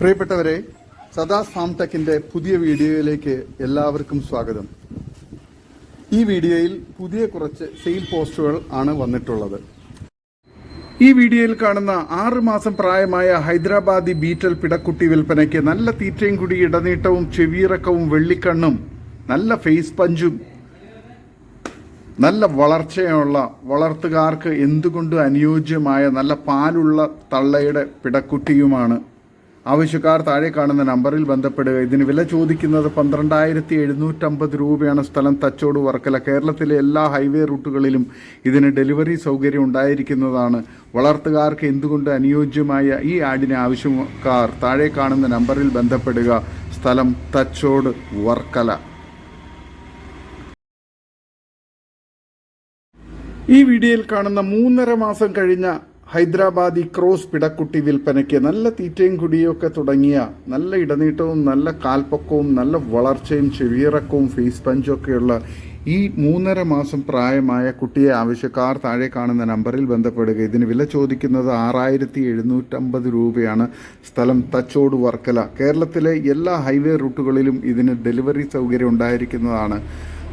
പ്രിയപ്പെട്ടവരെ സദാ ഫാം ടെക്കിന്റെ പുതിയ വീഡിയോയിലേക്ക് എല്ലാവർക്കും സ്വാഗതം. ഈ വീഡിയോയിൽ പുതിയ കുറച്ച് സെയിൽ പോസ്റ്റുകൾ ആണ് വന്നിട്ടുള്ളത്. ഈ വീഡിയോയിൽ കാണുന്ന ആറ് മാസം പ്രായമായ ഹൈദരാബാദി ബീറ്റൽ പിടക്കുട്ടി വിൽപ്പനയ്ക്ക് നല്ല തീറ്റയും കൂടി ഇടനീട്ടവും ചെവിയിറക്കവും വെള്ളിക്കണ്ണും നല്ല ഫേസ് പഞ്ചും നല്ല വളർച്ചയുള്ള വളർത്തുകാർക്ക് എന്തുകൊണ്ടും അനുയോജ്യമായ നല്ല പാലുള്ള തള്ളയുടെ പിടക്കുട്ടിയുമാണ്? ആവശ്യക്കാർ താഴെ കാണുന്ന നമ്പറിൽ ബന്ധപ്പെടുക. ഇതിന് വില ചോദിക്കുന്നത് പന്ത്രണ്ടായിരത്തി എഴുന്നൂറ്റമ്പത് രൂപയാണ് സ്ഥലം. തച്ചോട് വർക്കല. കേരളത്തിലെ എല്ലാ ഹൈവേ റൂട്ടുകളിലും ഇതിന് ഡെലിവറി സൗകര്യം ഉണ്ടായിരിക്കുന്നതാണ്. വളർത്തുകാർക്ക് എന്തുകൊണ്ട് അനുയോജ്യമായ ഈ ആടിന് ആവശ്യക്കാർ താഴെ കാണുന്ന നമ്പറിൽ ബന്ധപ്പെടുക. സ്ഥലം തച്ചോട് വർക്കല. ഈ വീഡിയോയിൽ കാണുന്ന മൂന്നര മാസം കഴിഞ്ഞ ഹൈദരാബാദി ക്രോസ് പിടക്കുട്ടി വിൽപ്പനയ്ക്ക് നല്ല തീറ്റയും കുടിയൊക്കെ തുടങ്ങിയ നല്ല ഇടനീട്ടവും നല്ല കാൽപ്പൊക്കവും നല്ല വളർച്ചയും ചെവിയിറക്കവും ഫേസ് പഞ്ചും ഒക്കെയുള്ള ഈ മൂന്നര മാസം പ്രായമായ കുട്ടിയെ ആവശ്യക്കാർ താഴെ കാണുന്ന നമ്പറിൽ ബന്ധപ്പെടുക. ഇതിന് വില ചോദിക്കുന്നത് ആറായിരത്തി എഴുന്നൂറ്റമ്പത് രൂപയാണ്. സ്ഥലം തച്ചോട് വർക്കല. കേരളത്തിലെ എല്ലാ ഹൈവേ റൂട്ടുകളിലും ഇതിന് ഡെലിവറി സൗകര്യം ഉണ്ടായിരിക്കുന്നതാണ്.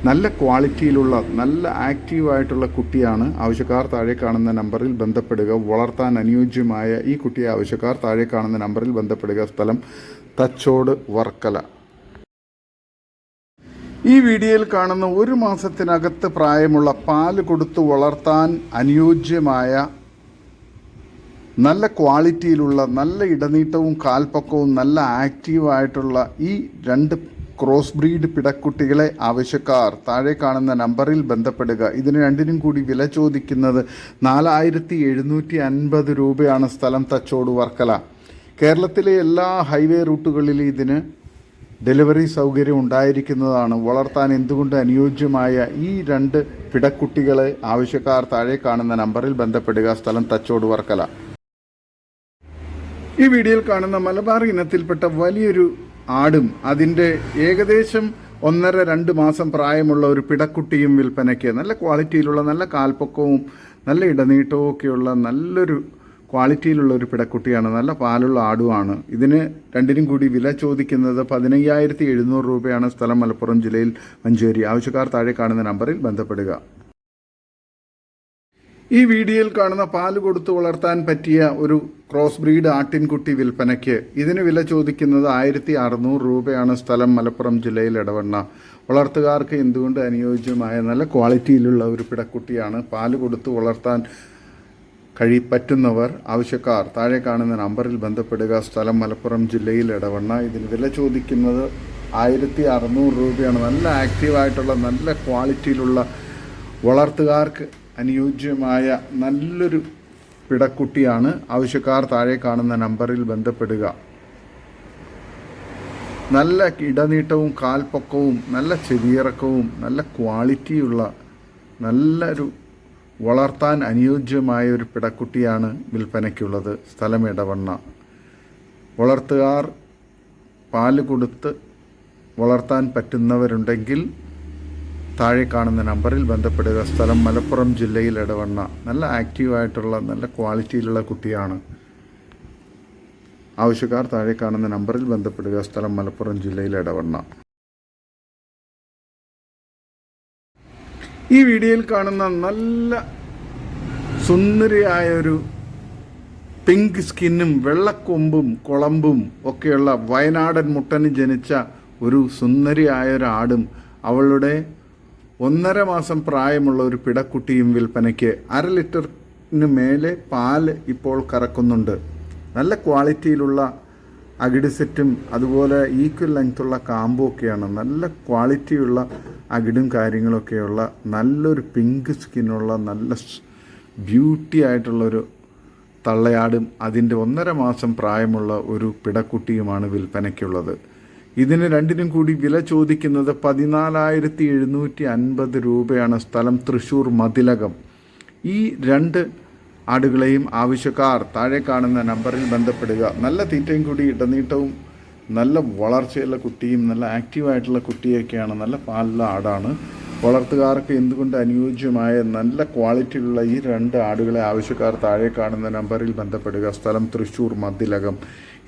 നല്ല ക്വാളിറ്റിയിലുള്ള നല്ല ആക്റ്റീവായിട്ടുള്ള കുട്ടിയാണ് ആവശ്യക്കാർ താഴെ കാണുന്ന നമ്പറിൽ ബന്ധപ്പെടുക. വളർത്താൻ അനുയോജ്യമായ ഈ കുട്ടിയെ ആവശ്യക്കാർ താഴെ കാണുന്ന നമ്പറിൽ ബന്ധപ്പെടുക. സ്ഥലം തച്ചോട് വർക്കല. ഈ വീഡിയോയിൽ കാണുന്ന ഒരു മാസത്തിനകത്ത് പ്രായമുള്ള പാൽ കൊടുത്തു വളർത്താൻ അനുയോജ്യമായ നല്ല ക്വാളിറ്റിയിലുള്ള നല്ല ഇടനീട്ടവും കാൽപ്പക്കവും നല്ല ആക്റ്റീവായിട്ടുള്ള ഈ രണ്ട് ക്രോസ് ബ്രീഡ് പിടക്കുട്ടികളെ ആവശ്യക്കാർ താഴെ കാണുന്ന നമ്പറിൽ ബന്ധപ്പെടുക. ഇതിന് രണ്ടിനും കൂടി വില ചോദിക്കുന്നത് നാലായിരത്തി എഴുന്നൂറ്റി അൻപത് രൂപയാണ് സ്ഥലം തച്ചോട് വർക്കല. കേരളത്തിലെ എല്ലാ ഹൈവേ റൂട്ടുകളിലും ഇതിന് ഡെലിവറി സൗകര്യം ഉണ്ടായിരിക്കുന്നതാണ്. വളർത്താൻ എന്തുകൊണ്ട് അനുയോജ്യമായ ഈ രണ്ട് പിടക്കുട്ടികളെ ആവശ്യക്കാർ താഴെ കാണുന്ന നമ്പറിൽ ബന്ധപ്പെടുക. സ്ഥലം തച്ചോട് വർക്കല. ഈ വീഡിയോയിൽ കാണുന്ന മലബാർ ഇനത്തിൽപ്പെട്ട വലിയൊരു ആടും. അതിന്റെ ഏകദേശം ഒന്നര രണ്ട് മാസം പ്രായമുള്ള ഒരു പിടക്കുട്ടിയും വിൽപ്പനയ്ക്ക് നല്ല ക്വാളിറ്റിയിലുള്ള നല്ല കാൽപ്പൊക്കവും നല്ല ഇടനീട്ടവും ഒക്കെയുള്ള നല്ലൊരു ക്വാളിറ്റിയിലുള്ള ഒരു പിടക്കുട്ടിയാണ്. നല്ല പാലുള്ള ആടുമാണ്. ഇതിന് രണ്ടിനും കൂടി വില ചോദിക്കുന്നത് പതിനയ്യായിരത്തി എഴുന്നൂറ് രൂപയാണ് സ്ഥലം മലപ്പുറം ജില്ലയിൽ മഞ്ചേരി. ആവശ്യക്കാർ താഴെ കാണുന്ന നമ്പറിൽ ബന്ധപ്പെടുക. ഈ വീഡിയോയിൽ കാണുന്ന പാൽ കൊടുത്തു വളർത്താൻ പറ്റിയ ഒരു ക്രോസ് ബ്രീഡ് ആട്ടിൻകുട്ടി വിൽപ്പനയ്ക്ക് ഇതിന് വില ചോദിക്കുന്നത് ആയിരത്തി അറുന്നൂറ് രൂപയാണ് സ്ഥലം മലപ്പുറം ജില്ലയിൽ ഇടവണ്ണ. വളർത്തുകാർക്ക് എന്തുകൊണ്ട് അനുയോജ്യമായ നല്ല ക്വാളിറ്റിയിലുള്ള ഒരു പിടക്കുട്ടിയാണ് പാൽ കൊടുത്തു വളർത്താൻ കഴി പറ്റുന്നവർ ആവശ്യക്കാർ? താഴെ കാണുന്ന നമ്പറിൽ ബന്ധപ്പെടുക. സ്ഥലം മലപ്പുറം ജില്ലയിൽ ഇടവണ്ണ. ഇതിന് വില ചോദിക്കുന്നത് ആയിരത്തി അറുന്നൂറ് രൂപയാണ്. നല്ല ആക്റ്റീവായിട്ടുള്ള നല്ല ക്വാളിറ്റിയിലുള്ള വളർത്തുകാർക്ക് അനുയോജ്യമായ നല്ലൊരു പിടക്കുട്ടിയാണ്. ആവശ്യക്കാർ താഴെ കാണുന്ന നമ്പറിൽ ബന്ധപ്പെടുക. നല്ല ഇടനീട്ടവും കാൽപ്പൊക്കവും നല്ല ചെവിയിറക്കവും നല്ല ക്വാളിറ്റിയുള്ള നല്ലൊരു വളർത്താൻ അനുയോജ്യമായ ഒരു പിടക്കുട്ടിയാണ് വിൽപ്പനയ്ക്കുള്ളത്. സ്ഥലം ഇടവണ്ണ വളർത്തുകാർ പാൽ കൊടുത്ത് വളർത്താൻ പറ്റുന്നവരുണ്ടെങ്കിൽ താഴെ കാണുന്ന നമ്പറിൽ ബന്ധപ്പെടുക. സ്ഥലം മലപ്പുറം ജില്ലയിൽ ഇടവണ്ണ നല്ല ആക്റ്റീവായിട്ടുള്ള നല്ല ക്വാളിറ്റിയിലുള്ള കുട്ടിയാണ്. ആവശ്യക്കാർ താഴെ കാണുന്ന നമ്പറിൽ ബന്ധപ്പെടുക. സ്ഥലം മലപ്പുറം ജില്ലയിൽ ഇടവണ്ണ ഈ വീഡിയോയിൽ കാണുന്ന നല്ല സുന്ദരിയായ ഒരു പിങ്ക് സ്കിന്നും വെള്ളക്കൊമ്പും കുളമ്പും ഒക്കെയുള്ള വയനാടൻ മുട്ടന് ജനിച്ച ഒരു സുന്ദരിയായ ഒരു ആടും അവളുടെ ഒന്നര മാസം പ്രായമുള്ള ഒരു പിടക്കുട്ടിയും വിൽപ്പനയ്ക്ക് അര ലിറ്ററിന് മേലെ പാൽ ഇപ്പോൾ കറക്കുന്നുണ്ട്. നല്ല ക്വാളിറ്റിയിലുള്ള അകിട് സെറ്റും അതുപോലെ ഈക്വൽ ലെങ്ത്തുള്ള കാമ്പും ഒക്കെയാണ്. നല്ല ക്വാളിറ്റിയുള്ള അകിടും കാര്യങ്ങളൊക്കെയുള്ള നല്ലൊരു പിങ്ക് സ്കിന്നുള്ള നല്ല ബ്യൂട്ടി ആയിട്ടുള്ളൊരു തള്ളയാടും അതിന്റെ ഒന്നര മാസം പ്രായമുള്ള ഒരു പിടക്കുട്ടിയുമാണ് വിൽപ്പനയ്ക്കുള്ളത്. ഇതിന് രണ്ടിനും കൂടി വില ചോദിക്കുന്നത് പതിനാലായിരത്തി എഴുന്നൂറ്റി അൻപത് രൂപയാണ് സ്ഥലം തൃശ്ശൂർ മതിലകം. ഈ രണ്ട് ആടുകളെയും ആവശ്യക്കാർ താഴെ കാണുന്ന നമ്പറിൽ ബന്ധപ്പെടുക. നല്ല തീറ്റയും കൂടി ഇടനീട്ടവും നല്ല വളർച്ചയുള്ള കുട്ടിയും നല്ല ആക്റ്റീവായിട്ടുള്ള കുട്ടിയൊക്കെയാണ്. നല്ല പാലുള്ള ആടാണ്. വളർത്തുകാർക്ക് എന്തുകൊണ്ട് അനുയോജ്യമായ നല്ല ക്വാളിറ്റിയുള്ള ഈ രണ്ട് ആടുകളെ ആവശ്യക്കാർ താഴെ കാണുന്ന നമ്പറിൽ ബന്ധപ്പെടുക. സ്ഥലം തൃശ്ശൂർ മദ്ദിലകം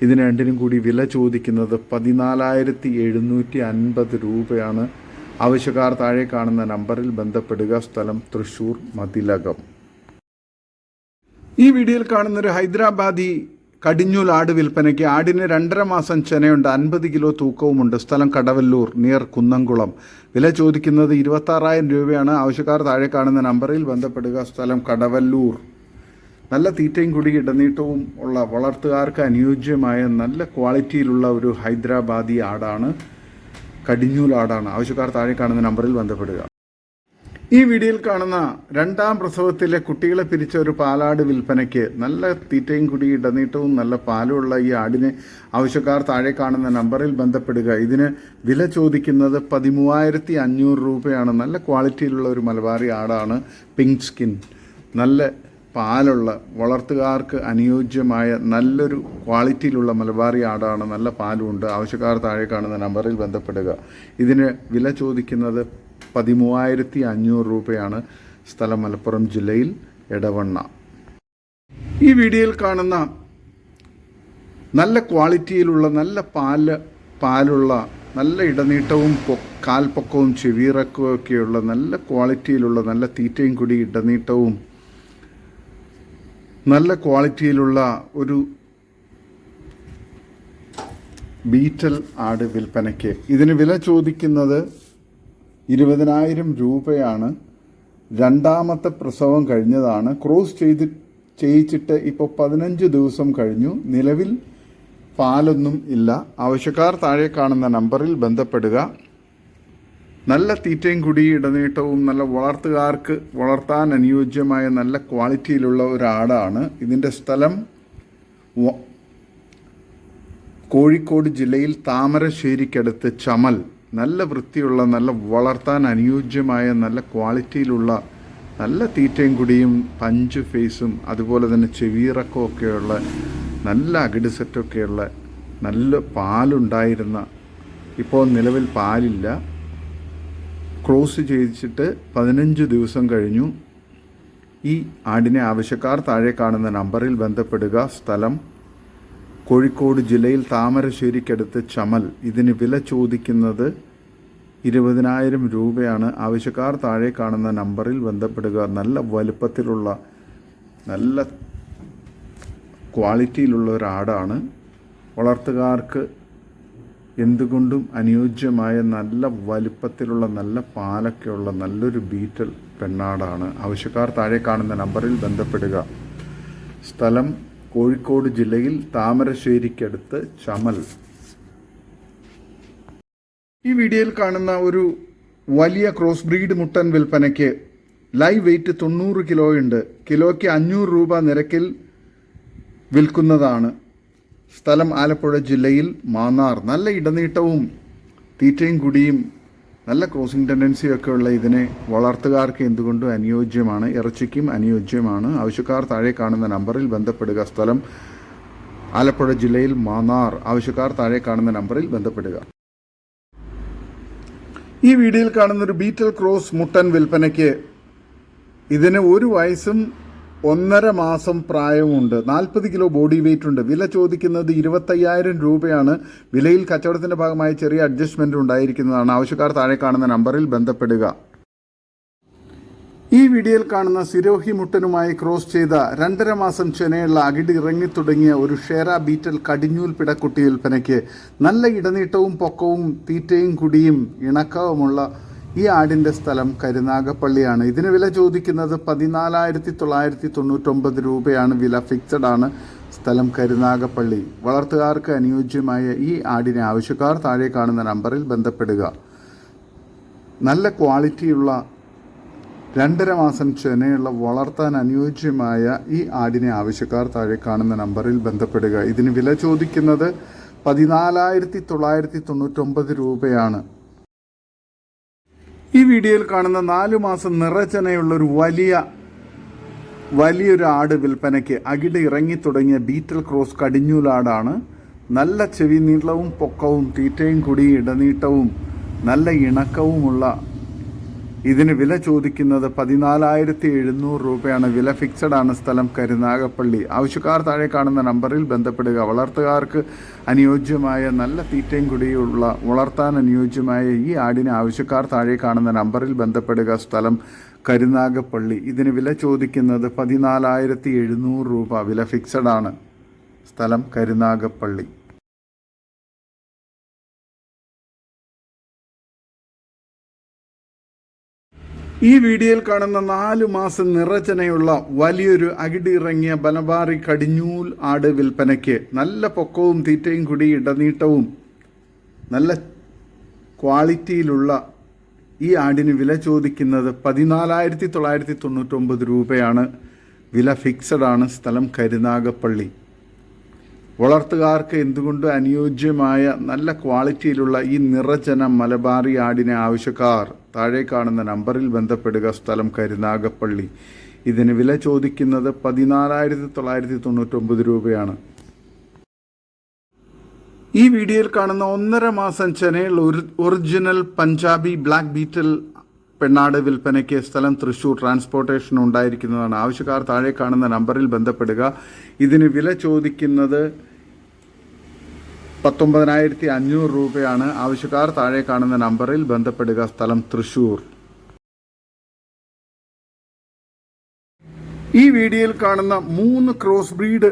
ഇതിന് രണ്ടിനും കൂടി വില ചോദിക്കുന്നത് പതിനാലായിരത്തി എഴുന്നൂറ്റി അൻപത് രൂപയാണ്. ആവശ്യക്കാർ താഴെ കാണുന്ന നമ്പറിൽ ബന്ധപ്പെടുക. സ്ഥലം തൃശൂർ മതിലകം. ഈ വീഡിയോയിൽ കാണുന്ന ഒരു ഹൈദരാബാദി കടിഞ്ഞൂൽ ആട് വിൽപ്പനയ്ക്ക് ആടിന് രണ്ടര മാസം ചെനയുണ്ട്. അൻപത് കിലോ തൂക്കവുമുണ്ട്. സ്ഥലം കടവല്ലൂർ നിയർ കുന്നംകുളം. വില ചോദിക്കുന്നത് ഇരുപത്താറായിരം രൂപയാണ്. ആവശ്യക്കാർ താഴെ കാണുന്ന നമ്പറിൽ ബന്ധപ്പെടുക. സ്ഥലം കടവല്ലൂർ. നല്ല തീറ്റയും കൂടി ഇടനീട്ടവും ഉള്ള വളർത്തുകാർക്ക് അനുയോജ്യമായ നല്ല ക്വാളിറ്റിയിലുള്ള ഒരു ഹൈദരാബാദി ആടാണ്. കടിഞ്ഞൂൽ ആടാണ്. ആവശ്യക്കാർ താഴെ കാണുന്ന നമ്പറിൽ ബന്ധപ്പെടുക. ഈ വീഡിയോയിൽ കാണുന്ന രണ്ടാം പ്രസവത്തിലെ കുട്ടികളെ പിരിച്ച ഒരു പാലാട് വിൽപ്പനയ്ക്ക് നല്ല തീറ്റയും കുടി ഇടനീട്ടവും നല്ല പാലുമുള്ള ഈ ആടിനെ ആവശ്യക്കാർ താഴെ കാണുന്ന നമ്പറിൽ ബന്ധപ്പെടുക. ഇതിന് വില ചോദിക്കുന്നത് പതിമൂവായിരത്തി അഞ്ഞൂറ് രൂപയാണ്. നല്ല ക്വാളിറ്റിയിലുള്ള ഒരു മലബാറി ആടാണ് പിങ്ക് സ്കിൻ. നല്ല പാലുള്ള വളർത്തുകാർക്ക് അനുയോജ്യമായ നല്ലൊരു ക്വാളിറ്റിയിലുള്ള മലബാറി ആടാണ് നല്ല പാലുണ്ട് ആവശ്യക്കാർ താഴെ കാണുന്ന നമ്പറിൽ ബന്ധപ്പെടുക. ഇതിന് വില ചോദിക്കുന്നത് പതിമൂവായിരത്തി അഞ്ഞൂറ് രൂപയാണ്. സ്ഥലം മലപ്പുറം ജില്ലയിൽ എടവണ്ണ. ഈ വീഡിയോയിൽ കാണുന്ന നല്ല ക്വാളിറ്റിയിലുള്ള നല്ല പാൽ പാലുള്ള നല്ല ഇടനീട്ടവും കാൽപ്പൊക്കവും ചെവിയിറക്കവും ഒക്കെയുള്ള നല്ല ക്വാളിറ്റിയിലുള്ള നല്ല തീറ്റയും കൂടി ഇടനീട്ടവും നല്ല ക്വാളിറ്റിയിലുള്ള ഒരു ബീറ്റൽ ആട് വിൽപ്പനയ്ക്ക്. ഇതിന് വില ചോദിക്കുന്നത് ഇരുപതിനായിരം രൂപയാണ്. രണ്ടാമത്തെ പ്രസവം കഴിഞ്ഞതാണ്. ക്രോസ് ചെയ്ത് ചെയ്യിച്ചിട്ട് ഇപ്പോൾ പതിനഞ്ച് ദിവസം കഴിഞ്ഞു. നിലവിൽ പാലൊന്നും ഇല്ല. ആവശ്യക്കാർ താഴെ കാണുന്ന നമ്പറിൽ ബന്ധപ്പെടുക. നല്ല തീറ്റയും കുടി ഇടനീട്ടവും നല്ല വളർത്തുകാർക്ക് വളർത്താൻ അനുയോജ്യമായ നല്ല ക്വാളിറ്റിയിലുള്ള ഒരാടാണ്. ഇതിന്റെ സ്ഥലം കോഴിക്കോട് ജില്ലയിൽ താമരശ്ശേരിക്കടുത്ത് ചമൽ. നല്ല വൃത്തിയുള്ള നല്ല വളർത്താൻ അനുയോജ്യമായ നല്ല ക്വാളിറ്റിയിലുള്ള നല്ല തീറ്റയും കുടിയും പഞ്ച് ഫേസും അതുപോലെ തന്നെ ചെവിയിറക്കവും ഒക്കെയുള്ള നല്ല അകിട് സെറ്റൊക്കെയുള്ള നല്ല പാലുണ്ടായിരുന്ന ഇപ്പോൾ നിലവിൽ പാലില്ല. ക്രോസ് ചെയ്യിച്ചിട്ട് പതിനഞ്ച് ദിവസം കഴിഞ്ഞു. ഈ ആടിനെ ആവശ്യക്കാർ താഴെ കാണുന്ന നമ്പറിൽ ബന്ധപ്പെടുക. സ്ഥലം കോഴിക്കോട് ജില്ലയിൽ താമരശ്ശേരിക്കടുത്ത് ചമൽ. ഇതിന് വില ചോദിക്കുന്നത് ഇരുപതിനായിരം രൂപയാണ്. ആവശ്യക്കാർ താഴെ കാണുന്ന നമ്പറിൽ ബന്ധപ്പെടുക. നല്ല വലുപ്പത്തിലുള്ള നല്ല ക്വാളിറ്റിയിലുള്ള ഒരു ആടാണ് വളർത്തുകാർക്ക് എന്തുകൊണ്ടും അനുയോജ്യമായ നല്ല വലിപ്പത്തിലുള്ള നല്ല പാലൊക്കെയുള്ള നല്ലൊരു ബീറ്റൽ പെണ്ണാടാണ്. ആവശ്യക്കാർ താഴെ കാണുന്ന നമ്പറിൽ ബന്ധപ്പെടുക. സ്ഥലം കോഴിക്കോട് ജില്ലയിൽ താമരശ്ശേരിക്കടുത്ത് ചമൽ. ഈ വീഡിയോയിൽ കാണുന്ന ഒരു വലിയ ക്രോസ് ബ്രീഡ് മുട്ടൻ വിൽപ്പനയ്ക്ക് ലൈവ് വെയിറ്റ് തൊണ്ണൂറ് കിലോയുണ്ട് കിലോയ്ക്ക് അഞ്ഞൂറ് രൂപ നിരക്കിൽ വിൽക്കുന്നതാണ്. സ്ഥലം ആലപ്പുഴ ജില്ലയിൽ മാന്നാർ. നല്ല ഇടനീട്ടവും തീറ്റയും കുടിയും നല്ല ക്രോസിംഗ് ടെൻഡൻസിയും ഒക്കെ ഉള്ള ഇതിനെ വളർത്തുകാർക്ക് എന്തുകൊണ്ടും അനുയോജ്യമാണ് ഇറച്ചിക്കും അനുയോജ്യമാണ്. ആവശ്യക്കാർ താഴെ കാണുന്ന നമ്പറിൽ ബന്ധപ്പെടുക. സ്ഥലം ആലപ്പുഴ ജില്ലയിൽ മാന്നാർ. ആവശ്യക്കാർ താഴെ കാണുന്ന നമ്പറിൽ ബന്ധപ്പെടുക. ഈ വീഡിയോയിൽ കാണുന്ന ഒരു ബീറ്റൽ ക്രോസ് മുട്ടൻ വിൽപ്പനയ്ക്ക് ഇതിന് ഒരു വയസ്സും ഒന്നര മാസം പ്രായമുണ്ട് നാൽപ്പത് കിലോ ബോഡി വെയിറ്റ് ഉണ്ട്. വില ചോദിക്കുന്നത് ഇരുപത്തയ്യായിരം രൂപയാണ്. വിലയിൽ കച്ചവടത്തിന്റെ ഭാഗമായി ചെറിയ അഡ്ജസ്റ്റ്മെന്റ് ഉണ്ടായിരിക്കുന്നതാണ്. ആവശ്യക്കാർ താഴെ കാണുന്ന നമ്പറിൽ ബന്ധപ്പെടുക. ഈ വീഡിയോയിൽ കാണുന്ന സിരോഹി മുട്ടനുമായി ക്രോസ് ചെയ്ത രണ്ടര മാസം ചെനയുള്ള അകിട് ഇറങ്ങി തുടങ്ങിയ ഒരു ഷേറ ബീറ്റൽ കടിഞ്ഞൂൽ പിടക്കുട്ടി വിൽപ്പനയ്ക്ക് നല്ല ഇടനീട്ടവും പൊക്കവും തീറ്റയും കുടിയും ഇണക്കവുമുള്ള ഈ ആടിന്റെ സ്ഥലം കരുനാഗപ്പള്ളിയാണ്. ഇതിന് വില ചോദിക്കുന്നത് പതിനാലായിരത്തി തൊള്ളായിരത്തി തൊണ്ണൂറ്റൊമ്പത് രൂപയാണ്. വില ഫിക്സഡ് ആണ് സ്ഥലം കരുനാഗപ്പള്ളി. വളർത്തുകാർക്ക് അനുയോജ്യമായ ഈ ആടിനെ ആവശ്യക്കാർ താഴെ കാണുന്ന നമ്പറിൽ ബന്ധപ്പെടുക. നല്ല ക്വാളിറ്റിയുള്ള രണ്ടര മാസം ചെനയുള്ള വളർത്താൻ അനുയോജ്യമായ ഈ ആടിനെ ആവശ്യക്കാർ താഴെ കാണുന്ന നമ്പറിൽ ബന്ധപ്പെടുക. ഇതിന് വില ചോദിക്കുന്നത് പതിനാലായിരത്തി തൊള്ളായിരത്തി തൊണ്ണൂറ്റൊമ്പത് രൂപയാണ്. ഈ വീഡിയോയിൽ കാണുന്ന നാലു മാസം നിറചനയുള്ള ഒരു വലിയ വലിയൊരു ആട് വിൽപ്പനയ്ക്ക് അകിട് ഇറങ്ങി തുടങ്ങിയ ബീറ്റൽ ക്രോസ് കടിഞ്ഞൂലാടാണ് നല്ല ചെവി നീളവും പൊക്കവും തീറ്റയും കൂടി ഇടനീട്ടവും നല്ല ഇണക്കവുമുള്ള ഇതിന് വില ചോദിക്കുന്നത് പതിനാലായിരത്തി എഴുന്നൂറ് രൂപയാണ്. വില ഫിക്സഡ് ആണ് സ്ഥലം കരുനാഗപ്പള്ളി. ആവശ്യക്കാർ താഴെ കാണുന്ന നമ്പറിൽ ബന്ധപ്പെടുക. വളർത്തുകാർക്ക് അനുയോജ്യമായ നല്ല തീറ്റയും കുടിയുള്ള വളർത്താൻ അനുയോജ്യമായ ഈ ആടിന് ആവശ്യക്കാർ താഴെ കാണുന്ന നമ്പറിൽ ബന്ധപ്പെടുക സ്ഥലം കരുനാഗപ്പള്ളി. ഇതിന് വില ചോദിക്കുന്നത് പതിനാലായിരത്തി എഴുന്നൂറ് രൂപ. വില ഫിക്സഡ് ആണ് സ്ഥലം കരുനാഗപ്പള്ളി. ഈ വീഡിയോയിൽ കാണുന്ന നാലു മാസം നിറചനയുള്ള വലിയൊരു അകിടിയിറങ്ങിയ ബലബാറി കടിഞ്ഞൂൽ ആട് വിൽപ്പനയ്ക്ക് നല്ല പൊക്കവും തീറ്റയും കൂടി ഇടനീട്ടവും നല്ല ക്വാളിറ്റിയിലുള്ള ഈ ആടിന് വില ചോദിക്കുന്നത് പതിനാലായിരത്തി തൊള്ളായിരത്തി തൊണ്ണൂറ്റൊമ്പത് രൂപയാണ്. വില ഫിക്സഡ് ആണ്. സ്ഥലം കരുനാഗപ്പള്ളി. വളർത്തുകാർക്ക് എന്തുകൊണ്ട് അനുയോജ്യമായ നല്ല ക്വാളിറ്റിയിലുള്ള ഈ നിറജന മലബാറി ആടിനെ ആവശ്യക്കാർ? താഴെ കാണുന്ന നമ്പറിൽ ബന്ധപ്പെടുക. സ്ഥലം കരുനാഗപ്പള്ളി. ഇതിന് വില ചോദിക്കുന്നത് പതിനാലായിരത്തി തൊള്ളായിരത്തി തൊണ്ണൂറ്റൊമ്പത് രൂപയാണ്. ഈ വീഡിയോയിൽ കാണുന്ന ഒന്നര മാസം ചെനയുള്ള ഒറിജിനൽ പഞ്ചാബി ബ്ലാക്ക് ബീറ്റൽ പെണ്ണാട് വിൽപ്പനയ്ക്ക് സ്ഥലം തൃശൂർ ട്രാൻസ്പോർട്ടേഷൻ ഉണ്ടായിരിക്കുന്നതാണ്. ആവശ്യക്കാർ താഴെ കാണുന്ന നമ്പറിൽ ബന്ധപ്പെടുക. ഇതിന് വില ചോദിക്കുന്നത് പത്തൊമ്പതിനായിരത്തി അഞ്ഞൂറ് രൂപയാണ് ആവശ്യക്കാർ താഴെ കാണുന്ന നമ്പറിൽ ബന്ധപ്പെടുക സ്ഥലം തൃശൂർ. ഈ വീഡിയോയിൽ കാണുന്ന മൂന്ന് ക്രോസ് ബ്രീഡ്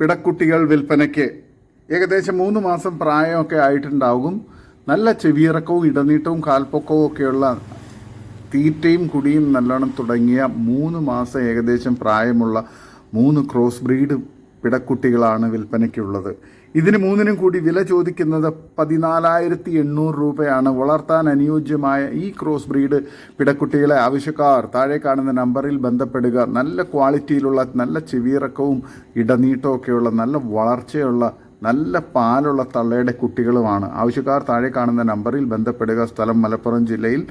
പിടക്കുട്ടികൾ വിൽപ്പനയ്ക്ക് ഏകദേശം മൂന്ന് മാസം പ്രായമൊക്കെ ആയിട്ടുണ്ടാകും. നല്ല ചെവിയിറക്കവും ഇടനീട്ടവും കാൽപ്പൊക്കവും ഒക്കെയുള്ള തീറ്റയും കുടിയും നല്ലോണം തുടങ്ങിയ മൂന്ന് മാസം ഏകദേശം പ്രായമുള്ള മൂന്ന് ക്രോസ് ബ്രീഡ് പിടക്കുട്ടികളാണ് വിൽപ്പനയ്ക്കുള്ളത്. ഇതിന് മൂന്നിനും കൂടി വില ചോദിക്കുന്നത് പതിനാലായിരത്തി എണ്ണൂറ് രൂപയാണ്. വളർത്താൻ അനുയോജ്യമായ ഈ ക്രോസ് ബ്രീഡ് പിടക്കുട്ടികളെ ആവശ്യക്കാർ താഴെ കാണുന്ന നമ്പറിൽ ബന്ധപ്പെടുക. നല്ല ക്വാളിറ്റിയിലുള്ള നല്ല ചെവിയിറക്കവും ഇടനീട്ടവും ഒക്കെയുള്ള നല്ല വളർച്ചയുള്ള നല്ല പാലുള്ള തള്ളയുടെ കുട്ടികളുമാണ്. ആവശ്യക്കാർ താഴെ കാണുന്ന നമ്പറിൽ ബന്ധപ്പെടുക. സ്ഥലം മലപ്പുറം ജില്ലയിൽ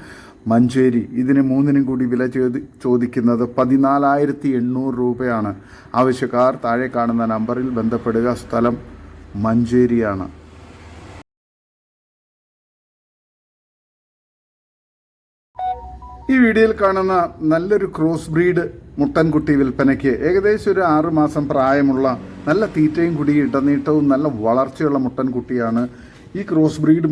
മഞ്ചേരി. ഇതിന് മൂന്നിനും കൂടി വില ചോദി ചോദിക്കുന്നത് പതിനാലായിരത്തി എണ്ണൂറ് രൂപയാണ്. ആവശ്യക്കാർ താഴെ കാണുന്ന നമ്പറിൽ ബന്ധപ്പെടുക. സ്ഥലം മഞ്ചേരിയാണ്. ഈ വീഡിയോയിൽ കാണുന്ന നല്ലൊരു ക്രോസ് ബ്രീഡ് മുട്ടൻകുട്ടി വിൽപ്പനയ്ക്ക് ഏകദേശം ഒരു ആറ് മാസം പ്രായമുള്ള നല്ല തീറ്റയും കുടി ഇടനീട്ടവും നല്ല വളർച്ചയുള്ള മുട്ടൻകുട്ടിയാണ് ഈ ക്രോസ് ബ്രീഡ്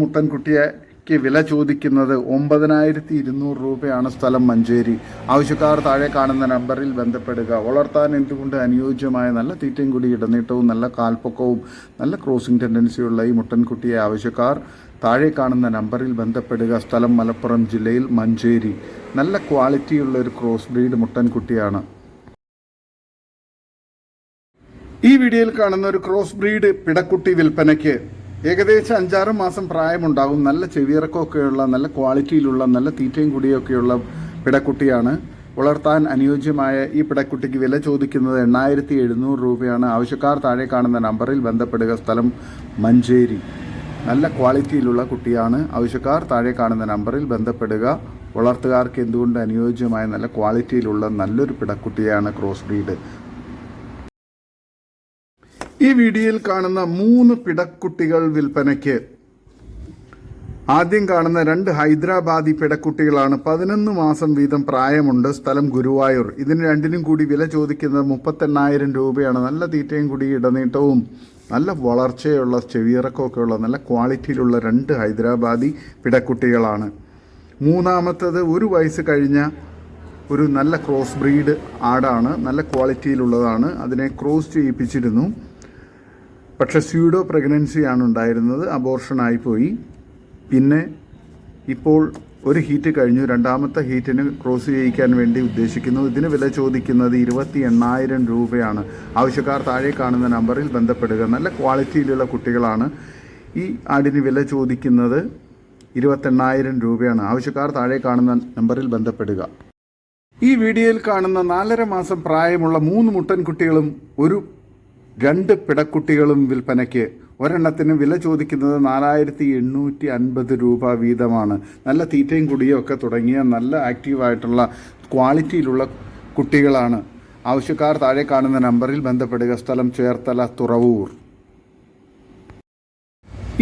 മുട്ടൻകുട്ടിക്ക് വില ചോദിക്കുന്നത് ഒമ്പതിനായിരത്തി ഇരുന്നൂറ് രൂപയാണ് സ്ഥലം മഞ്ചേരി. ആവശ്യക്കാർ താഴെ കാണുന്ന നമ്പറിൽ ബന്ധപ്പെടുക. വളർത്താൻ എന്തുകൊണ്ട് അനുയോജ്യമായ നല്ല തീറ്റയും കൂടി ഇടനീട്ടവും നല്ല കാൽപ്പൊക്കവും നല്ല ക്രോസിംഗ് ടെൻഡൻസിയുള്ള ഈ മുട്ടൻകുട്ടിയെ ആവശ്യക്കാർ താഴെ കാണുന്ന നമ്പറിൽ ബന്ധപ്പെടുക. സ്ഥലം മലപ്പുറം ജില്ലയിൽ മഞ്ചേരി. നല്ല ക്വാളിറ്റിയുള്ള ഒരു ക്രോസ് ബ്രീഡ് മുട്ടൻകുട്ടിയാണ്. ഈ വീഡിയോയിൽ കാണുന്ന ഒരു ക്രോസ് ബ്രീഡ് പിടക്കുട്ടി വിൽപ്പനയ്ക്ക് ഏകദേശം അഞ്ചാറ് മാസം പ്രായമുണ്ടാകും നല്ല ചെവിയിറക്കമൊക്കെയുള്ള നല്ല ക്വാളിറ്റിയിലുള്ള നല്ല തീറ്റയും കുടിയൊക്കെയുള്ള പിടക്കുട്ടിയാണ്. വളർത്താൻ അനുയോജ്യമായ ഈ പിടക്കുട്ടിക്ക് വില ചോദിക്കുന്നത് എണ്ണായിരത്തി എഴുന്നൂറ് രൂപയാണ്. ആവശ്യക്കാർ താഴെ കാണുന്ന നമ്പറിൽ ബന്ധപ്പെടുക. സ്ഥലം മഞ്ചേരി. നല്ല ക്വാളിറ്റിയിലുള്ള കുട്ടിയാണ്. ആവശ്യക്കാർ താഴെ കാണുന്ന നമ്പറിൽ ബന്ധപ്പെടുക. വളർത്തുകാർക്ക് എന്തുകൊണ്ട് അനുയോജ്യമായ നല്ല ക്വാളിറ്റിയിലുള്ള നല്ലൊരു പിടക്കുട്ടിയാണ് ക്രോസ് ബ്രീഡ്. ഈ വീഡിയോയിൽ കാണുന്ന മൂന്ന് പിടക്കുട്ടികൾ വിൽപ്പനയ്ക്ക്. ആദ്യം കാണുന്ന രണ്ട് ഹൈദരാബാദി പിടക്കുട്ടികളാണ്. പതിനൊന്ന് മാസം വീതം പ്രായമുണ്ട്. സ്ഥലം ഗുരുവായൂർ. ഇതിന് രണ്ടിനും കൂടി വില ചോദിക്കുന്നത് മുപ്പത്തെണ്ണായിരം രൂപയാണ്. നല്ല തീറ്റയും കൂടി ഇടനീട്ടവും നല്ല വളർച്ചയുള്ള ചെവിയിറക്കമൊക്കെ ഉള്ള നല്ല ക്വാളിറ്റിയിലുള്ള രണ്ട് ഹൈദരാബാദി പിടക്കുട്ടികളാണ്. മൂന്നാമത്തത് ഒരു വയസ്സ് കഴിഞ്ഞ ഒരു നല്ല ക്രോസ് ബ്രീഡ് ആടാണ്. നല്ല ക്വാളിറ്റിയിലുള്ളതാണ്. അതിനെ ക്രോസ് ചെയ്യിപ്പിച്ചിരുന്നു. പക്ഷേ സ്യൂഡോ പ്രഗ്നൻസിയാണ് ഉണ്ടായിരുന്നത്. അബോർഷനായിപ്പോയി പിന്നെ ഇപ്പോൾ ഒരു ഹീറ്റ് കഴിഞ്ഞു. രണ്ടാമത്തെ ഹീറ്റിന് ക്രോസ് ചെയ്യിക്കാൻ വേണ്ടി ഉദ്ദേശിക്കുന്നു. ഇതിന് വില ചോദിക്കുന്നത് ഇരുപത്തി എണ്ണായിരം രൂപയാണ്. ആവശ്യക്കാർ താഴെ കാണുന്ന നമ്പറിൽ ബന്ധപ്പെടുക. നല്ല ക്വാളിറ്റിയിലുള്ള കുട്ടികളാണ്. ഈ ആടിന് വില ചോദിക്കുന്നത് ഇരുപത്തെണ്ണായിരം രൂപയാണ്. ആവശ്യക്കാർ താഴെ കാണുന്ന നമ്പറിൽ ബന്ധപ്പെടുക. ഈ വീഡിയോയിൽ കാണുന്ന നാലര മാസം പ്രായമുള്ള മൂന്ന് മുട്ടൻകുട്ടികളും ഒരു രണ്ട് പിടക്കുട്ടികളും വിൽപ്പനയ്ക്ക് ഒരെണ്ണത്തിന് വില ചോദിക്കുന്നത് നാലായിരത്തി എണ്ണൂറ്റി അൻപത് രൂപ വീതമാണ്. നല്ല തീറ്റയും കുടിയും ഒക്കെ തുടങ്ങിയ നല്ല ആക്റ്റീവായിട്ടുള്ള ക്വാളിറ്റിയിലുള്ള കുട്ടികളാണ്. ആവശ്യക്കാർ താഴെ കാണുന്ന നമ്പറിൽ ബന്ധപ്പെടുക. സ്ഥലം ചേർത്തല തുറവൂർ.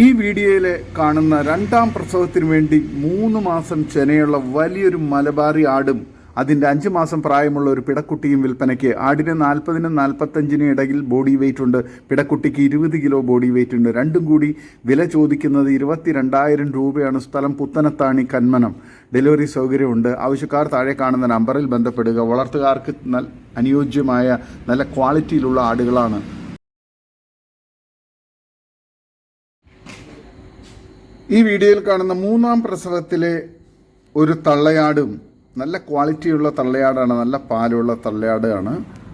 ഈ വീഡിയോയിൽ കാണുന്ന രണ്ടാം പ്രസവത്തിന് വേണ്ടി മൂന്ന് മാസം ചെനയുള്ള വലിയൊരു മലബാറി ആടും അതിന്റെ അഞ്ച് മാസം പ്രായമുള്ള ഒരു പിടക്കുട്ടിയും വിൽപ്പനയ്ക്ക് ആടിന് നാൽപ്പതിനും നാൽപ്പത്തഞ്ചിനും ഇടയിൽ ബോഡി വെയിറ്റ് ഉണ്ട്. പിടക്കുട്ടിക്ക് ഇരുപത് കിലോ ബോഡി വെയിറ്റ് ഉണ്ട്. രണ്ടും കൂടി വില ചോദിക്കുന്നത് ഇരുപത്തി രണ്ടായിരം രൂപയാണ്. സ്ഥലം പുത്തനത്താണി കന്മനം. ഡെലിവറി സൗകര്യമുണ്ട്. ആവശ്യക്കാർ താഴെ കാണുന്ന നമ്പറിൽ ബന്ധപ്പെടുക. വളർത്തുകാർക്ക് അനുയോജ്യമായ നല്ല ക്വാളിറ്റിയിലുള്ള ആടുകളാണ്. ഈ വീഡിയോയിൽ കാണുന്ന മൂന്നാം പ്രസവത്തിലെ ഒരു തള്ളയാടും നല്ല ക്വാളിറ്റിയുള്ള തള്ളയാടാണ് നല്ല പാലുള്ള തള്ളയാടാണ്.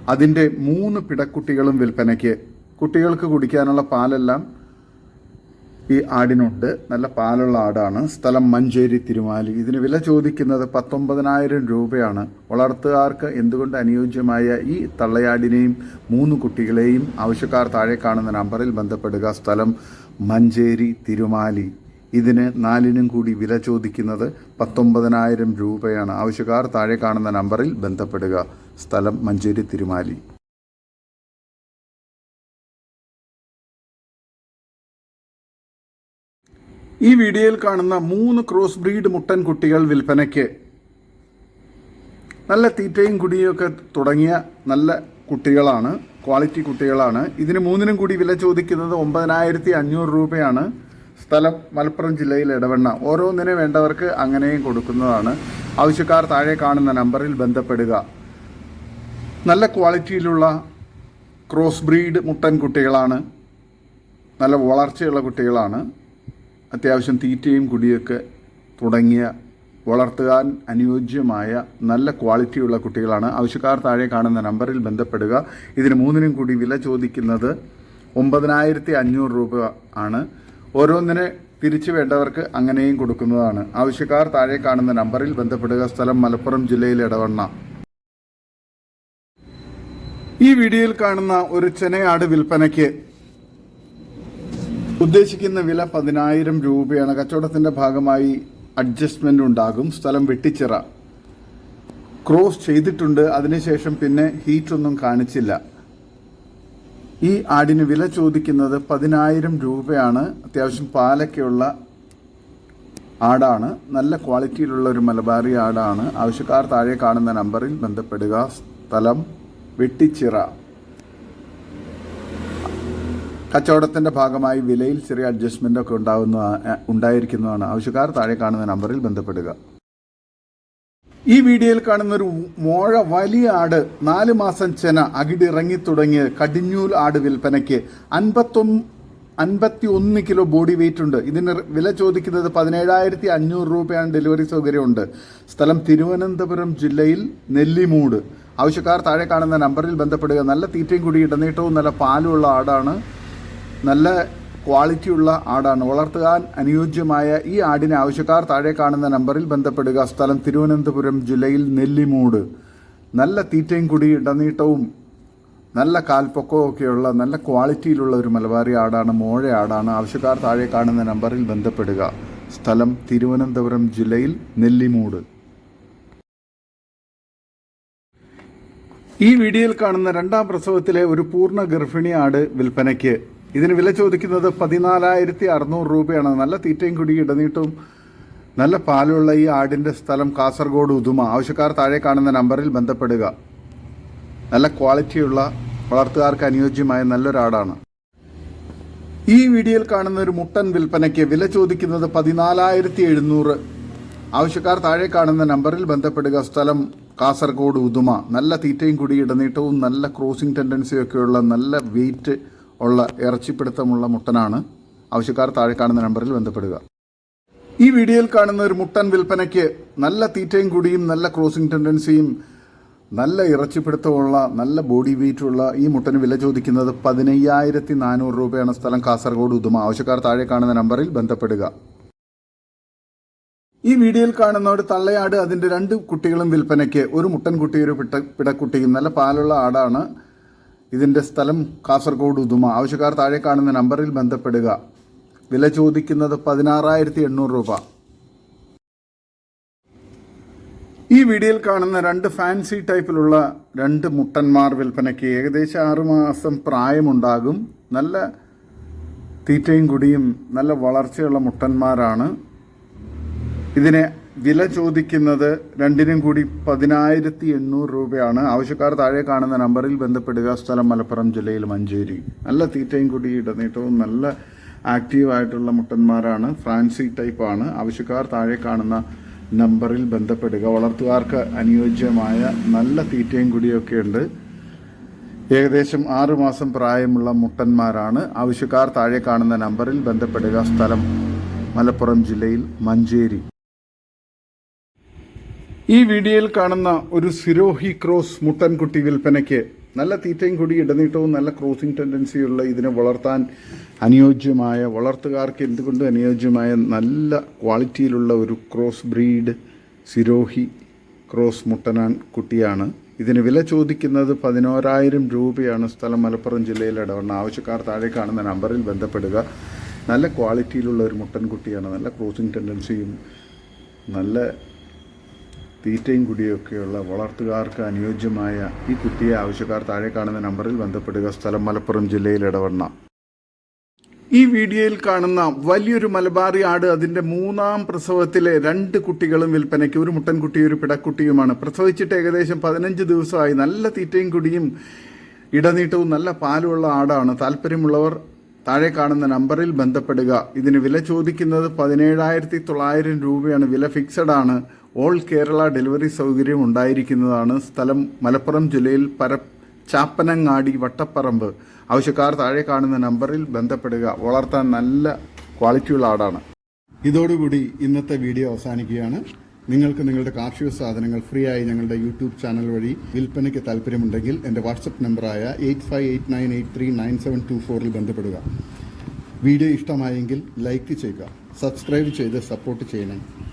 അതിന്റെ മൂന്ന് പിടക്കുട്ടികളും വിൽപ്പനയ്ക്ക് കുട്ടികൾക്ക് കുടിക്കാനുള്ള പാലെല്ലാം ഈ ആടിനുണ്ട്. നല്ല പാലുള്ള ആടാണ്. സ്ഥലം മഞ്ചേരി തിരുമാലി. ഇതിന് വില ചോദിക്കുന്നത് പത്തൊമ്പതിനായിരം രൂപയാണ്. വളർത്തുകാർക്ക് എന്തുകൊണ്ട് അനുയോജ്യമായ ഈ തള്ളയാടിനെയും മൂന്ന് കുട്ടികളെയും ആവശ്യക്കാർ താഴെ കാണുന്ന നമ്പറിൽ ബന്ധപ്പെടുക. സ്ഥലം മഞ്ചേരി തിരുമാലി. ഇതിന് നാലിനും കൂടി വില ചോദിക്കുന്നത് പത്തൊമ്പതിനായിരം രൂപയാണ്. ആവശ്യക്കാർ താഴെ കാണുന്ന നമ്പറിൽ ബന്ധപ്പെടുക. സ്ഥലം മഞ്ചേരി തിരുമാലി. ഈ വീഡിയോയിൽ കാണുന്ന മൂന്ന് ക്രോസ് ബ്രീഡ് മുട്ടൻ കുട്ടികൾ വിൽപ്പനയ്ക്ക് നല്ല തീറ്റയും കുടിയൊക്കെ തുടങ്ങിയ നല്ല കുട്ടികളാണ് ക്വാളിറ്റി കുട്ടികളാണ്. ഇതിന് മൂന്നിനും കൂടി വില ചോദിക്കുന്നത് ഒമ്പതിനായിരത്തി അഞ്ഞൂറ് രൂപയാണ്. സ്ഥലം മലപ്പുറം ജില്ലയിൽ ഇടവണ്ണ ഓരോന്നിനെ വേണ്ടവർക്ക് അങ്ങനെയും കൊടുക്കുന്നതാണ്. ആവശ്യക്കാർ താഴെ കാണുന്ന നമ്പറിൽ ബന്ധപ്പെടുക. നല്ല ക്വാളിറ്റിയിലുള്ള ക്രോസ് ബ്രീഡ് മുട്ടൻ കുട്ടികളാണ്. നല്ല വളർച്ചയുള്ള കുട്ടികളാണ്. അത്യാവശ്യം തീറ്റയും കുടിയൊക്കെ തുടങ്ങിയ വളർത്തുവാൻ അനുയോജ്യമായ നല്ല ക്വാളിറ്റിയുള്ള കുട്ടികളാണ്. ആവശ്യക്കാർ താഴെ കാണുന്ന നമ്പറിൽ ബന്ധപ്പെടുക. ഇതിന് മൂന്നിനും കൂടി വില ചോദിക്കുന്നത് ഒമ്പതിനായിരത്തി അഞ്ഞൂറ് രൂപ ആണ്. ഓരോന്നിനെ തിരിച്ചു വേണ്ടവർക്ക് അങ്ങനെയും കൊടുക്കുന്നതാണ്. ആവശ്യക്കാർ താഴെ കാണുന്ന നമ്പറിൽ ബന്ധപ്പെടുക. സ്ഥലം മലപ്പുറം ജില്ലയിൽ ഇടവണ്ണ ഈ വീഡിയോയിൽ കാണുന്ന ഒരു ചെനയാട് വിൽപ്പനയ്ക്ക് ഉദ്ദേശിക്കുന്ന വില പതിനായിരം രൂപയാണ്. കച്ചവടത്തിന്റെ ഭാഗമായി അഡ്ജസ്റ്റ്മെന്റ് ഉണ്ടാകും. സ്ഥലം വെട്ടിച്ചിറ. ക്രോസ് ചെയ്തിട്ടുണ്ട്. അതിനുശേഷം പിന്നെ ഹീറ്റ് ഒന്നും കാണിച്ചില്ല. ഈ ആടിന് വില ചോദിക്കുന്നത് പതിനായിരം രൂപയാണ്. അത്യാവശ്യം പാലൊക്കെയുള്ള ആടാണ്. നല്ല ക്വാളിറ്റിയിലുള്ള ഒരു മലബാറി ആടാണ്. ആവശ്യക്കാർ താഴെ കാണുന്ന നമ്പറിൽ ബന്ധപ്പെടുക. സ്ഥലം വെട്ടിച്ചിറ. കച്ചവടത്തിന്റെ ഭാഗമായി വിലയിൽ ചെറിയ അഡ്ജസ്റ്റ്മെന്റ് ഒക്കെ ഉണ്ടാവുന്ന ഉണ്ടായിരിക്കുന്നതാണ്. ആവശ്യക്കാർ താഴെ കാണുന്ന നമ്പറിൽ ബന്ധപ്പെടുക. ഈ വീഡിയോയിൽ കാണുന്ന ഒരു മോഴ വലിയ ആട് നാല് മാസം ചെന അകിടിറങ്ങി തുടങ്ങിയ കടിഞ്ഞൂൽ ആട് വിൽപ്പനയ്ക്ക് അൻപത്തൊന്ന് അൻപത്തി ഒന്ന് കിലോ ബോഡി വെയിറ്റ് ഉണ്ട്. ഇതിന് വില ചോദിക്കുന്നത് പതിനേഴായിരത്തി അഞ്ഞൂറ് രൂപയാണ് ഡെലിവറി സൗകര്യമുണ്ട്. സ്ഥലം തിരുവനന്തപുരം ജില്ലയിൽ നെല്ലിമൂട്. ആവശ്യക്കാർ താഴെ കാണുന്ന നമ്പറിൽ ബന്ധപ്പെടുക. നല്ല തീറ്റയും കൂടി ഇടനീട്ടവും നല്ല പാലുമുള്ള ആടാണ്. നല്ല ക്വാളിറ്റിയുള്ള ആടാണ്. വളർത്തുവാൻ അനുയോജ്യമായ ഈ ആടിനെ ആവശ്യക്കാർ താഴെ കാണുന്ന നമ്പറിൽ ബന്ധപ്പെടുക. സ്ഥലം തിരുവനന്തപുരം ജില്ലയിൽ നെല്ലിമൂട്. നല്ല തീറ്റയും കുടി ഇടനീട്ടവും നല്ല കാൽപ്പൊക്കവും ഒക്കെയുള്ള നല്ല ക്വാളിറ്റിയിലുള്ള ഒരു മലബാറി ആടാണ് മോഴ ആടാണ്. ആവശ്യക്കാർ താഴെ കാണുന്ന നമ്പറിൽ ബന്ധപ്പെടുക. സ്ഥലം തിരുവനന്തപുരം ജില്ലയിൽ നെല്ലിമൂട്. ഈ വീഡിയോയിൽ കാണുന്ന രണ്ടാം പ്രസവത്തിലെ ഒരു പൂർണ ഗർഭിണി ആട് വിൽപ്പനയ്ക്ക് ഇതിന് വില ചോദിക്കുന്നത് പതിനാലായിരത്തി അറുന്നൂറ് രൂപയാണ്. നല്ല തീറ്റയും കുടി ഇടനീട്ടും നല്ല പാലുള്ള ഈ ആടിന്റെ സ്ഥലം കാസർഗോഡ് ഉദുമ. ആവശ്യക്കാർ താഴെ കാണുന്ന നമ്പറിൽ ബന്ധപ്പെടുക. നല്ല ക്വാളിറ്റിയുള്ള വളർത്തുകാർക്ക് അനുയോജ്യമായ നല്ലൊരാടാണ് ഈ വീഡിയോയിൽ കാണുന്ന ഒരു മുട്ടൻ വിൽപ്പനയ്ക്ക് വില ചോദിക്കുന്നത് പതിനാലായിരത്തി എഴുന്നൂറ് ആവശ്യക്കാർ താഴെ കാണുന്ന നമ്പറിൽ ബന്ധപ്പെടുക. സ്ഥലം കാസർഗോഡ് ഉദുമ. നല്ല തീറ്റയും കുടി ഇടനീട്ടവും നല്ല ക്രോസിംഗ് ടെൻഡൻസിയൊക്കെയുള്ള നല്ല വെയിറ്റ് ഉള്ള ഇറച്ചിപ്പിടുത്തമുള്ള മുട്ടനാണ് ആവശ്യക്കാർ താഴെ കാണുന്ന നമ്പറിൽ ബന്ധപ്പെടുക. ഈ വീഡിയോയിൽ കാണുന്ന ഒരു മുട്ടൻ വിൽപ്പനയ്ക്ക് നല്ല തീറ്റയും കൂടിയും നല്ല ക്രോസിംഗ് ടെൻഡൻസിയും നല്ല ഇറച്ചിപ്പിടുത്തമുള്ള നല്ല ബോഡി വെയിറ്റുള്ള ഈ മുട്ടന് വില ചോദിക്കുന്നത് പതിനയ്യായിരത്തി നാനൂറ് രൂപയാണ് സ്ഥലം കാസർഗോഡ് ഉദുമ. ആവശ്യക്കാർ താഴെ കാണുന്ന നമ്പറിൽ ബന്ധപ്പെടുക. ഈ വീഡിയോയിൽ കാണുന്ന ഒരു തള്ളയാട് അതിന്റെ രണ്ട് കുട്ടികളും വിൽപ്പനയ്ക്ക്. ഒരു മുട്ടൻ കുട്ടി ഒരു പിട്ട പിടക്കുട്ടിയും. നല്ല പാലുള്ള ആടാണ്. ഇതിന്റെ സ്ഥലം കാസർഗോഡ് ഉദുമ. ആവശ്യക്കാർ താഴെ കാണുന്ന നമ്പറിൽ ബന്ധപ്പെടുക. വില ചോദിക്കുന്നത് പതിനാറായിരത്തി എണ്ണൂറ് രൂപ. ഈ വീഡിയോയിൽ കാണുന്ന രണ്ട് ഫാൻസി ടൈപ്പിലുള്ള രണ്ട് മുട്ടന്മാർ വിൽപ്പനയ്ക്ക് ഏകദേശം ആറുമാസം പ്രായമുണ്ടാകും. നല്ല തീറ്റയും കുടിയും നല്ല വളർച്ചയുള്ള മുട്ടന്മാരാണ്. ഇതിനെ വില ചോദിക്കുന്നത് രണ്ടിനും കൂടി പതിനായിരത്തി എണ്ണൂറ് രൂപയാണ്. ആവശ്യക്കാർ താഴെ കാണുന്ന നമ്പറിൽ ബന്ധപ്പെടുക. സ്ഥലം മലപ്പുറം ജില്ലയിൽ മഞ്ചേരി. നല്ല തീറ്റയും കൂടി ഇടനീട്ടവും നല്ല ആക്റ്റീവായിട്ടുള്ള മുട്ടന്മാരാണ്. ഫ്രാൻസി ടൈപ്പാണ് ആവശ്യക്കാർ താഴെ കാണുന്ന നമ്പറിൽ ബന്ധപ്പെടുക. വളർത്തുകാർക്ക് അനുയോജ്യമായ നല്ല തീറ്റയും കൂടിയൊക്കെ ഉണ്ട്. ഏകദേശം ആറു മാസം പ്രായമുള്ള മുട്ടന്മാരാണ്. ആവശ്യക്കാർ താഴെ കാണുന്ന നമ്പറിൽ ബന്ധപ്പെടുക. സ്ഥലം മലപ്പുറം ജില്ലയിൽ മഞ്ചേരി. ഈ വീഡിയോയിൽ കാണുന്ന ഒരു സിരോഹി ക്രോസ് മുട്ടൻകുട്ടി വിൽപ്പനയ്ക്ക് നല്ല തീറ്റയും കൂടി ഇടനീട്ടവും നല്ല ക്രോസിംഗ് ടെൻഡൻസിയുള്ള ഇതിനെ വളർത്താൻ അനുയോജ്യമായ വളർത്തുകാർക്ക് എന്തുകൊണ്ടും അനുയോജ്യമായ നല്ല ക്വാളിറ്റിയിലുള്ള ഒരു ക്രോസ് ബ്രീഡ് സിരോഹി ക്രോസ് മുട്ടനാൻ കുട്ടിയാണ് ഇതിന് വില ചോദിക്കുന്നത് പതിനോരായിരം രൂപയാണ്. സ്ഥലം മലപ്പുറം ജില്ലയിൽ ഇടവണ്ണം. ആവശ്യക്കാർ താഴെ കാണുന്ന നമ്പറിൽ ബന്ധപ്പെടുക. നല്ല ക്വാളിറ്റിയിലുള്ള ഒരു മുട്ടൻകുട്ടിയാണ്. നല്ല ക്രോസിംഗ് ടെൻഡൻസിയും നല്ല തീറ്റയും കുടിയൊക്കെയുള്ള വളർത്തുകാർക്ക് അനുയോജ്യമായ ഈ കുട്ടിയെ ആവശ്യക്കാർ താഴെ കാണുന്ന നമ്പറിൽ ബന്ധപ്പെടുക. സ്ഥലം മലപ്പുറം ജില്ലയിൽ ഇടവണ്ണ ഈ വീഡിയോയിൽ കാണുന്ന വലിയൊരു മലബാറി ആട് അതിന്റെ മൂന്നാം പ്രസവത്തിലെ രണ്ട് കുട്ടികളും വിൽപ്പനയ്ക്ക് ഒരു മുട്ടൻകുട്ടിയും ഒരു പിടക്കുട്ടിയുമാണ്. പ്രസവിച്ചിട്ട് ഏകദേശം പതിനഞ്ച് ദിവസമായി നല്ല തീറ്റയും കുടിയും ഇടനീട്ടവും നല്ല പാലുമുള്ള ആടാണ്. താല്പര്യമുള്ളവർ താഴെ കാണുന്ന നമ്പറിൽ ബന്ധപ്പെടുക. ഇതിന് വില ചോദിക്കുന്നത് പതിനേഴായിരത്തി തൊള്ളായിരം രൂപയാണ്. വില ഫിക്സഡ് ആണ്. ഓൾ കേരള ഡെലിവറി സൗകര്യം ഉണ്ടായിരിക്കുന്നതാണ് സ്ഥലം മലപ്പുറം ജില്ലയിൽ പര ചാപ്പനങ്ങാടി വട്ടപ്പറമ്പ്. ആവശ്യക്കാർ താഴെ കാണുന്ന നമ്പറിൽ ബന്ധപ്പെടുക. വളർത്താൻ നല്ല ക്വാളിറ്റിയുള്ള ആടാണ്. ഇതോടുകൂടി ഇന്നത്തെ വീഡിയോ അവസാനിക്കുകയാണ്. നിങ്ങൾക്ക് നിങ്ങളുടെ കാർഷിക സാധനങ്ങൾ ഫ്രീ ആയി ഞങ്ങളുടെ യൂട്യൂബ് ചാനൽ വഴി വിൽപ്പനയ്ക്ക് താല്പര്യമുണ്ടെങ്കിൽ എന്റെ വാട്സപ്പ് നമ്പറായ eight five eight nine eight three nine seven two ഫോറിൽ ബന്ധപ്പെടുക. വീഡിയോ ഇഷ്ടമായെങ്കിൽ ലൈക്ക് ചെയ്യുക. സബ്സ്ക്രൈബ് ചെയ്ത് സപ്പോർട്ട് ചെയ്യണം.